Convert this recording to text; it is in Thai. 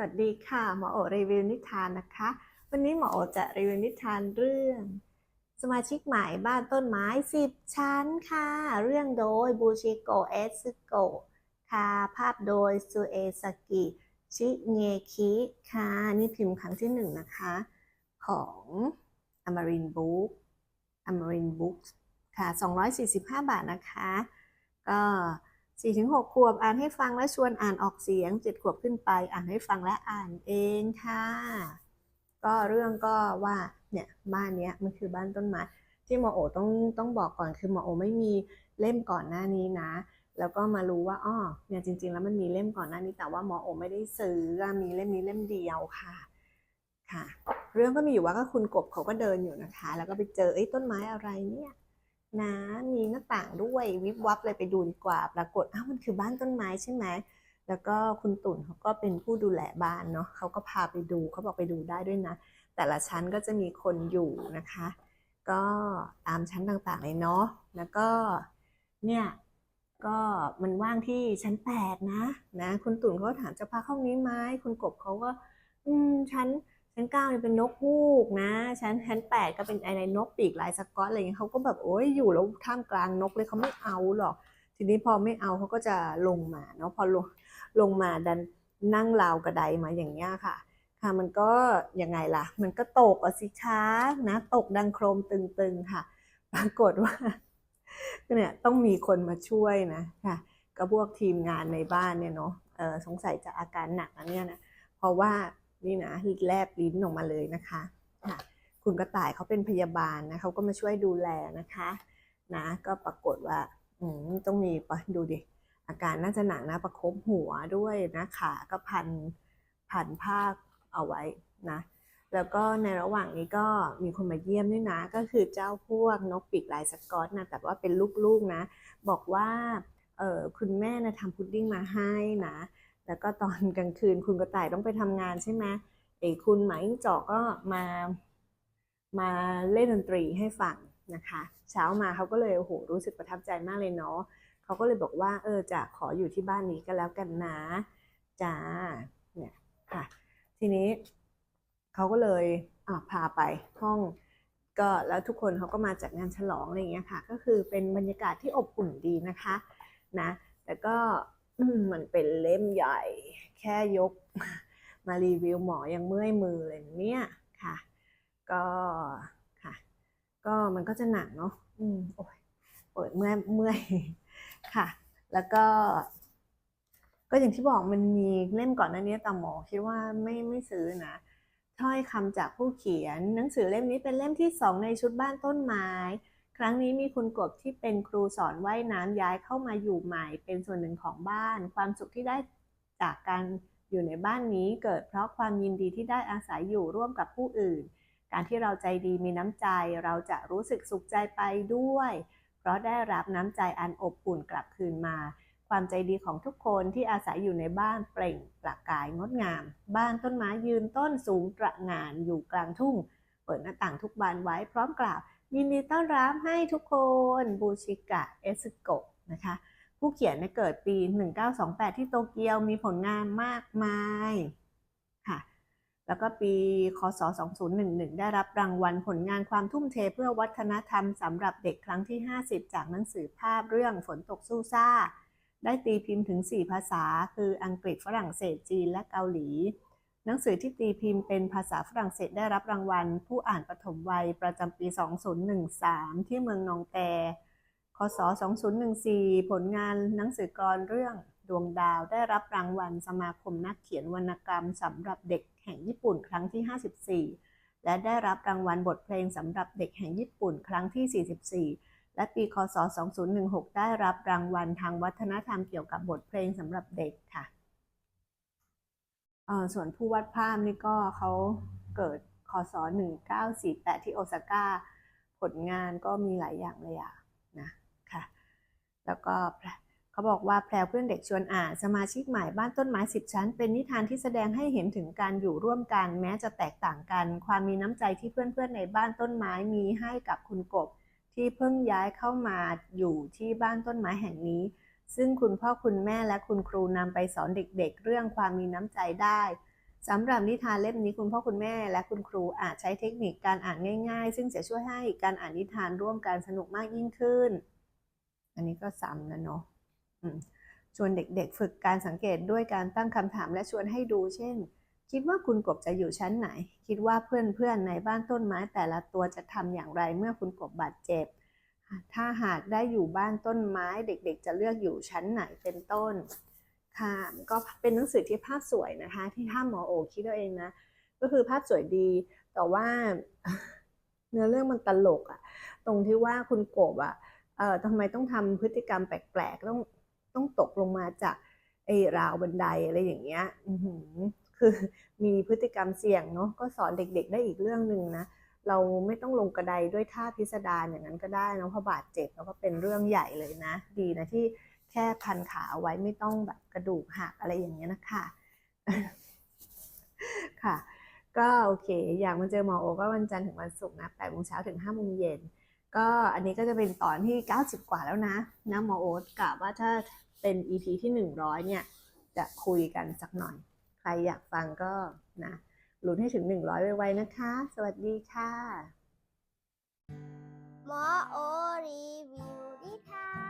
วัสดีค่ะ หมอโอรีวิวนิทานนะคะ วันนี้หมอโอจะรีวิวนิทานเรื่อง สมาชิกใหม่บ้านต้นไม้10ชั้นค่ะ เรื่องโดยบูชิโกเอซึโกะค่ะ ภาพโดยซูเอสกิชิเงคิค่ะ นี่พิมพ์ครั้งที่หนึ่งนะคะ ของอมรินบุ๊กอมรินบุ๊กค่ะ 245 บาทนะคะ ก็ 4-6ขวบอ่านให้ฟังและชวนอ่านออกเสียง 7 ขวบขึ้นไปอ่านให้ฟังและอ่านเองค่ะ ก็เรื่องก็ว่าเนี่ยบ้านเนี้ยมันคือบ้านต้นไม้ที่หมอโอต้องต้องบอกก่อนคือหมอโอไม่มีเล่มก่อนหน้านี้นะ แล้วก็มารู้ว่าอ้อเนี่ยจริง ๆ แล้วมันมีเล่มก่อนหน้านี้แต่ว่าหมอโอไม่ได้ซื้อมีเล่มนี้เล่มเดียวค่ะค่ะ เรื่องก็มีอยู่ว่าก็คุณกบเขาก็เดินอยู่นะคะ แล้วก็ไปเจอไอ้ต้นไม้อะไรเนี่ย นะมีหน้าต่างด้วยวิบวับเลยไปดูดีกว่า ปรากฏอ้าวมันคือบ้านต้นไม้ใช่ไหมแล้วก็คุณตุ่นเขาก็เป็นผู้ดูแลบ้านเนาะเขาก็พาไปดูเขาบอกไปดูได้ด้วยนะ แต่ละชั้นก็จะมีคนอยู่นะคะ ก็ตามชั้นต่างๆเลยเนาะแล้วก็เนี่ยก็มันว่างที่ชั้นแปดนะนะ คุณตุ่นเขาก็ถามจะพาเข้านี้ไหมคุณกบเขาก็ อืมชั้น ชั้นเก้าเนี่ยเป็นนกฮูกนะ ชั้นชั้นแปดก็เป็นอะไรนกปีกลายสก๊อตอะไรอย่างเงี้ยเขาก็แบบโอ้ยอยู่แล้วท่ามกลางนกเลยเขาไม่เอาหรอก ทีนี้พอไม่เอาเขาก็จะลงมาเนาะพอลงลงมาดันนั่งราวกระไดมาอย่างเงี้ยค่ะ ค่ะมันก็ยังไงล่ะ มันก็ตกอะสิคะนะ ตกดังโครมตึงๆค่ะ ปรากฏว่าเนี่ยต้องมีคนมาช่วยนะค่ะก็พวกทีมงานในบ้านเนี่ยเนาะเออสงสัยจะอาการหนักนะเนี่ยนะเพราะว่า นี่นะแลบลิ้นออกมาเลยนะคะค่ะคุณกระต่ายเขาเป็นพยาบาลนะเขาก็มาช่วยดูแลนะคะนะก็ปรากฏว่าอืมต้องมีปะดูดิอาการน่าจะหนักนะประคบหัวด้วยนะขาก็พันพันผ้าเอาไว้นะแล้วก็ในระหว่างนี้ก็มีคนมาเยี่ยมด้วยนะ ก็คือเจ้าพวกนกปีกลายสกอตนะแต่ว่าเป็นลูกๆนะ บอกว่าเออคุณแม่นะทำพุดดิ้งมาให้นะ แล้วก็ตอนกลางคืนคุณกระต่ายต้องไปทำงานใช่ไหมเอ้คุณหมายจอกก็มามาเล่นดนตรีให้ฟังนะคะ เช้ามาเขาก็เลยโอ้โหรู้สึกประทับใจมากเลยเนาะเขาก็เลยบอกว่าเออจะขออยู่ที่บ้านนี้ก็แล้วกันนะจ้าเนี่ยค่ะ ทีนี้เขาก็เลยพาไปห้องก็แล้วทุกคนเขาก็มาจัดงานฉลองอะไรอย่างเงี้ยค่ะ ก็คือเป็นบรรยากาศที่อบอุ่นดีนะคะนะแต่ก็ มันเป็นเล่มใหญ่ แค่ยกมารีวิวหมอยังเมื่อยมือเลยเนี่ยค่ะ ก็ค่ะ ก็มันก็จะหนักเนาะอืมโอ้ยเปิดเมื่อยเมื่อยค่ะ แล้วก็ ก็อย่างที่บอกมันมีเล่มก่อนหน้านี้แต่หมอคิดว่าไม่ไม่ซื้อนะถ้อยคำจากผู้เขียน หนังสือเล่มนี้เป็นเล่มที่สองในชุดบ้านต้นไม้ ครั้งนี้มีคุณกบที่เป็นครูสอนว่ายน้ำย้ายเข้ามาอยู่ใหม่ เป็นส่วนหนึ่งของบ้าน ความสุขที่ได้จากการอยู่ในบ้านนี้เกิดเพราะความยินดีที่ได้อาศัยอยู่ร่วมกับผู้อื่น การที่เราใจดีมีน้ำใจ เราจะรู้สึกสุขใจไปด้วย เพราะได้รับน้ำใจอันอบอุ่นกลับคืนมา ความใจดีของทุกคนที่อาศัยอยู่ในบ้านเปล่งประกายงดงาม บ้านต้นไม้ยืนต้นสูงตระหง่านอยู่กลางทุ่ง เปิดหน้าต่างทุกบานไว้พร้อมกล่าว ยินดีต้อนรับให้ทุกคนบูชิกะเอสโกะนะคะ ผู้เขียนเนี่ยเกิดปี 1928 ที่โตเกียวมีผลงานมากมายค่ะ แล้วก็ปี คศ 2011 ได้รับรางวัลผลงานความทุ่มเทเพื่อวัฒนธรรมสำหรับเด็กครั้งที่ 50 จากหนังสือภาพเรื่องฝนตกสู้ซ่า ได้ตีพิมพ์ถึง 4 ภาษา คืออังกฤษฝรั่งเศสจีนและเกาหลี นังสือที่ตีพิมพ์เป็นภาษาฝรั่งเศสได้รับรางวัล ผู้อ่านปฐมวัยประจำปี 2013 ที่เมืองนองแตคศ2014 ผลงานหนังสือกรเรื่องดวงดาวได้รับรางวัลสมาคมนักเขียนวรรณกรรมสำหรับเด็กแห่งญี่ปุ่นครั้งที่ 54 และได้รับรางวัลบทเพลงสำหรับเด็กแห่งญี่ปุ่นครั้งที่ 44 และปีคศ2016 ได้รับรางวัลทางวัฒนธรรมเกี่ยวกับบทเพลงสำหรับเด็กค่ะ ส่วนผู้วาดภาพนี่ก็เขาเกิดคศ1948 ที่โอซาก้า ผลงานก็มีหลายอย่างเลยอะนะค่ะ แล้วก็เขาบอกว่าแพรวเพื่อนเด็กชวนอ่านสมาชิกใหม่บ้านต้นไม้สิบชั้น เป็นนิทานที่แสดงให้เห็นถึงการอยู่ร่วมกัน แม้จะแตกต่างกัน ความมีน้ำใจที่เพื่อนๆในบ้านต้นไม้มีให้กับคุณกบ ที่เพิ่งย้ายเข้ามาอยู่ที่บ้านต้นไม้แห่งนี้ ซึ่งคุณพ่อคุณแม่และคุณครูนำไปสอนเด็กๆ เรื่องความมีน้ำใจได้สำหรับนิทานเล่มนี้คุณพ่อคุณแม่และคุณครูอาจใช้เทคนิคการอ่านง่าย ๆ ซึ่งจะช่วยให้การอ่านนิทานร่วมกันสนุกมากยิ่งขึ้น อันนี้ก็ซ้ำนะเนาะชวนเด็กๆ ฝึกการสังเกตด้วยการตั้งคำถามและชวนให้ดู เช่น คิดว่าคุณกบจะอยู่ชั้นไหน คิดว่าเพื่อนๆในบ้านต้นไม้แต่ละตัวจะทำอย่างไรเมื่อคุณกบบาดเจ็บ ถ้าหากได้อยู่บ้านต้นไม้เด็กๆ จะเลือกอยู่ชั้นไหนเป็นต้น ค่ะก็เป็นหนังสือที่ภาพสวยนะคะ ที่ถ้าหมอโอคิดเอาเองนะ ก็คือภาพสวยดี แต่ว่าเนื้อเรื่องมันตลกอะตรงที่ว่าคุณโกบอะเอ่อทำไมต้องทำพฤติกรรมแปลกๆ ต้องต้องตกลงมาจากไอ้ราวบันไดอะไรอย่างเงี้ย อืคือมีพฤติกรรมเสี่ยงเนาะก็สอนเด็กๆ ได้อีกเรื่องหนึ่งนะ เราไม่ต้องลงกระไดด้วยท่าพิสดารอย่างนั้นก็ได้นะเพราะบาดเจ็บแล้วก็เป็นเรื่องใหญ่เลยนะ ดีนะที่แค่พันขาเอาไว้ไม่ต้องแบบกระดูกหักอะไรอย่างเงี้ยนะคะค่ะ ก็โอเค อยากมาเจอหมอโอก็วันจันทร์ถึงวันศุกร์นะ8โมงเช้าถึง5โมงเย็นก็อันนี้ก็จะเป็นตอนที่ 90 กว่าแล้วนะนะหมอโอ๊ตกะว่าถ้าเป็น EP ที่ 100 เนี่ย จะคุยกันสักหน่อย ใครอยากฟังก็นะ ลุ้นให้ถึง 100 ไวๆนะคะ สวัสดีค่ะหมอโอรีวิวนิทาน